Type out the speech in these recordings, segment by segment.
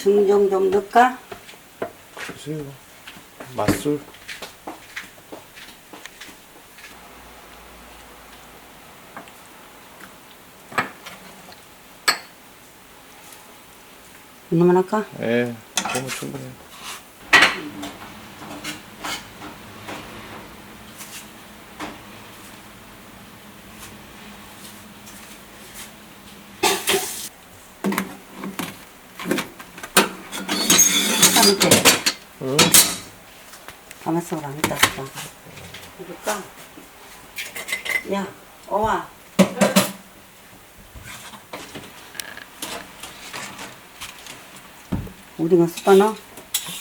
증정 좀 넣을까? 글쎄요. 맛술. 이놈만 할까? 예, 너무 충분해. 가면 돼. 응? 가만있어. 이따 봐. 이럴까? 야, 어와. 쑥가 넣어?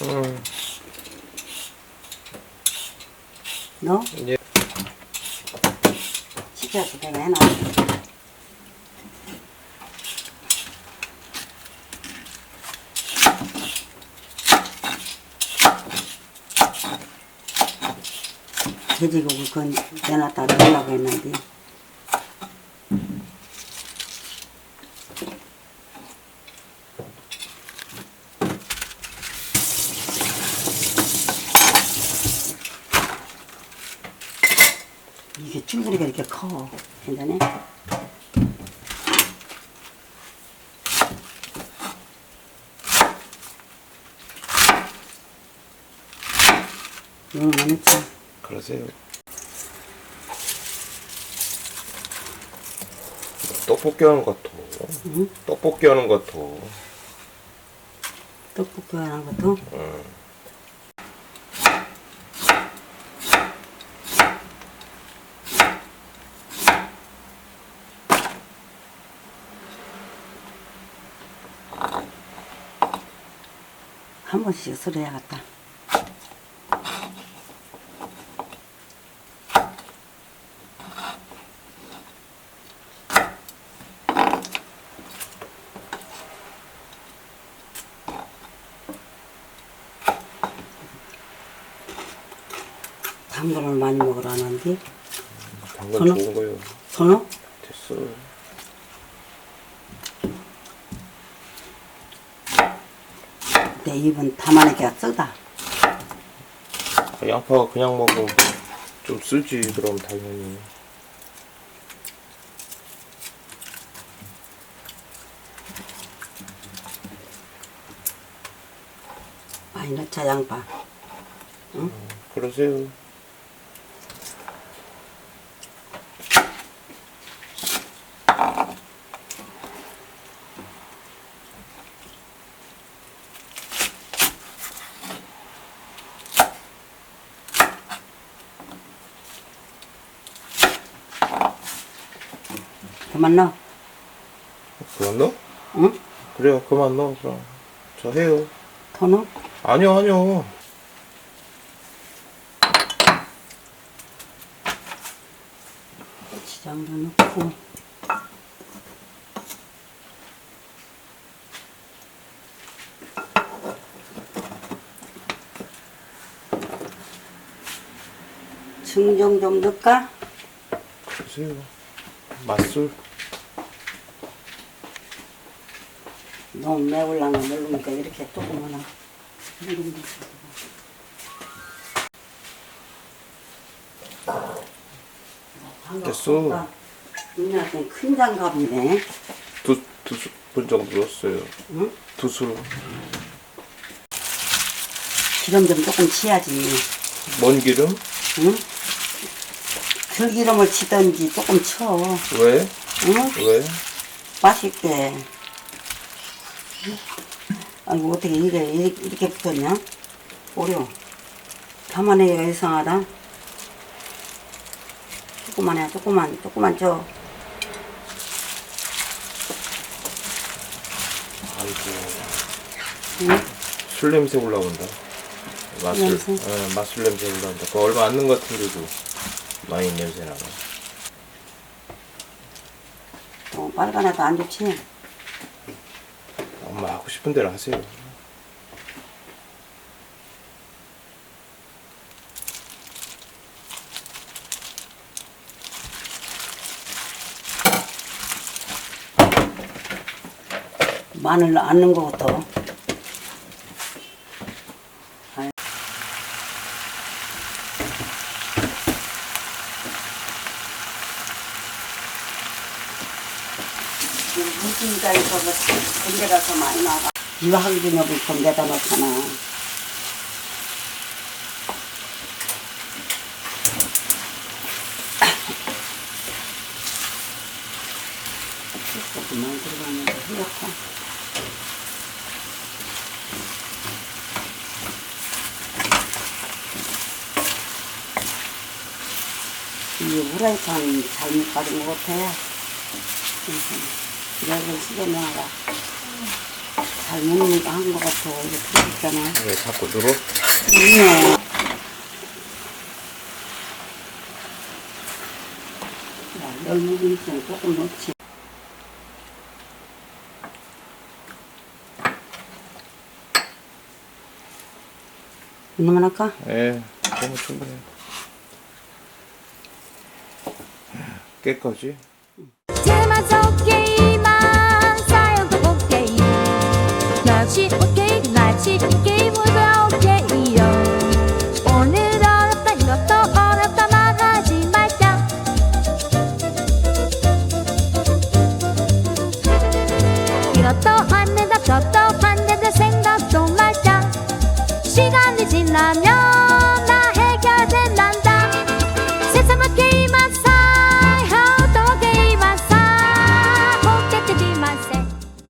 응. 넣어? 예. 시켜서 내가 해 놔. 돼지고기 그건 내놨다 넣으려고 했는데 이게 쭈그리가 이렇게 커 괜찮네? 너무 많았지? 그러세요. 떡볶이 하는 것 같아. 응? 떡볶이 하는 것 같아. 떡볶이 하는 것도 응. 한 번씩 쓸어야겠다. 당근을 많이 먹으라는데 당근 저는- 좋은 거예요. 선호? 됐어. 내 입은 다만하기가 쓰다. 양파가 그냥 먹으면 좀 쓰지, 그럼 당연히. 많이 넣자 양파. 그러세요. 그만 넣어. 그만 넣어? 응? 그래요, 그만 넣어, 그럼. 저 해요. 더 넣어? 아니요, 아니요. 고추장도 넣고. 증정 좀 넣을까? 그러세요. 맛술. 너무 매울랑가 모르니까 이렇게 조금만 됐어. 누나한테 큰 장갑이네. 두, 두 스푼 정도 넣었어요. 응? 두 술. 기름 좀 조금 치야지. 뭔 기름? 응? 들기름을 치든지 조금 쳐. 왜? 응? 왜? 맛있게. 아이고, 어떻게 이래, 이렇게, 이렇게 붙었냐? 오려. 가만히가 이상하다. 조그만 해, 조그만, 조그만 줘. 아이고. 응? 술 냄새 올라온다. 맛술. 냄새? 예, 맛술 냄새 올라온다. 그거 얼마 안 넣은 것 같은데도 많이 냄새 나네. 어, 빨간 애도 안 좋지? 엄마 하고 싶은 대로 하세요. 마늘 안 넣은 거부터. 진짜에서 건데가 더 많이 나가. 넣을 건데다 넣잖아. 조금만 들어가는데 이렇게. 이 후라이팬 잘못 가진 것 같아. 이 래서 시계명하라. 잘못 한것 같아. 이거 들어있잖아. 왜 자꾸 늘어? 네. 야, 열무김 있으면 조금 넣지. 이놈만 할까? 예, 너무 충분해. 깨 마치 케이 마치 게임보다 오케이요. 오늘 어렵다 이것도 어렵다 말하지 말자. 이것도 안 된다 저것도 안 된다 생각도 말자. 시간이 지나면